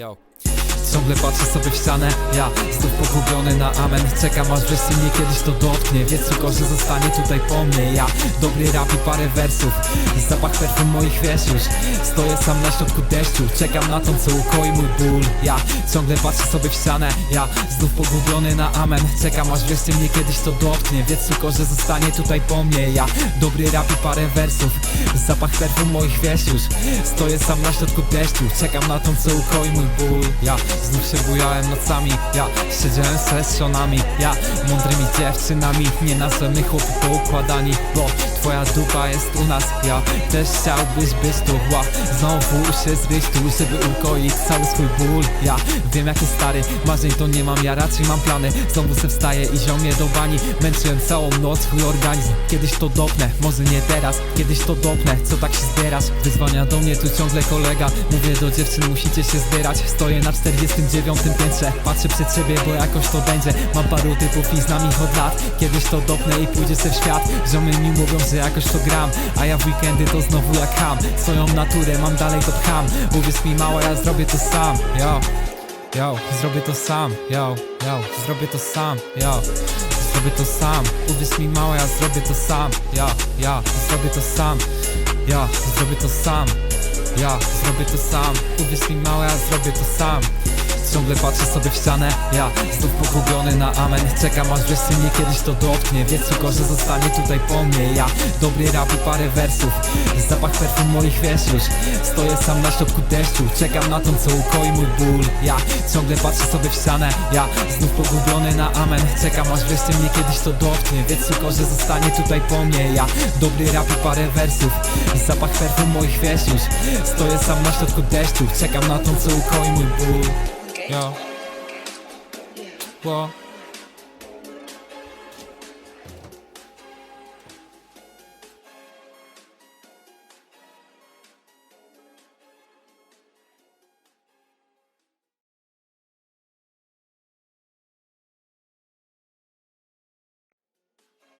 Yo. Ciągle patrzę sobie w ścianę, ja znów pogubiony na amen. Czekam aż wreszcie mnie kiedyś to dotknie. Wiedz tylko, że zostanie tutaj po mnie. Ja, dobry rap i parę wersów. Zapach perfum moich wiesz już. Stoję sam na środku deszczu. Czekam na tą, co ukoi mój ból. Ja, ciągle patrzę sobie w ścianę. Ja, znów pogubiony na amen. Czekam aż wreszcie mnie kiedyś to dotknie. Wiedz tylko, że zostanie tutaj po mnie. Ja, dobry rap i parę wersów. Zapach perfum moich wiesz już. Stoję sam na środku deszczu. Czekam na tą, co ukoi mój ból. Ja, znów się bujałem nocami. Ja, siedziałem z sessionami Ja, mądrymi dziewczynami. Nie nazwemy chłopów poukładani Bo twoja dupa jest u nas. Ja, też chciałbyś być tu. Ła, znowu się zryć tu Żeby ukoić cały swój ból. Ja, wiem jaki stary Marzeń to nie mam, ja raczej mam plany. Znowu se wstaję i ziomie do bani. Męczyłem całą noc swój organizm. Kiedyś to dopnę, może nie teraz. Kiedyś to dopnę, co tak się zbierasz? Wyzwania do mnie tu ciągle kolega. Mówię do dziewczyn, musicie się zbierać Stoję na 49 piętrze. Patrzę przed siebie, bo jakoś to będzie. Mam paru typów i znam ich od lat. Kiedyś to dopnę i pójdzie w świat. Ziomy mi mówią, że jakoś to gram. A ja w weekendy to znowu jak ham. Swoją naturę mam dalej to pcham Uwierz mi mała, ja zrobię to sam. Yo, yo, zrobię to sam. Yo, yo, zrobię to sam. Yo Zrobię to sam, uwierz mi mała, ja zrobię to sam. Ja, ja, zrobię to sam. Ja, zrobię to sam Ja, zrobię to sam. Uwierz mi mała, ja zrobię to sam Ciągle patrzę sobie w ścianę, ja znów pogubiony na amen. Czekam aż wreszcie mnie kiedyś to dotknie. Wiedz tylko, że zostanie tutaj po mnie. Ja, dobry rap i parę wersów. Zapach perfum moich wiesz już Stoję sam na środku deszczu. Czekam na tą, co ukoi mój ból. Ja, ciągle patrzę sobie w ścianę Ja, znów pogubiony na amen. Czekam aż wreszcie mnie kiedyś to dotknie. Wiedz tylko, że zostanie tutaj po mnie. Ja, dobry rap i parę wersów. Zapach perfum moich wiesz już Stoję sam na środku deszczu. Czekam na tą, co ukoi mój ból Yo. Whoa.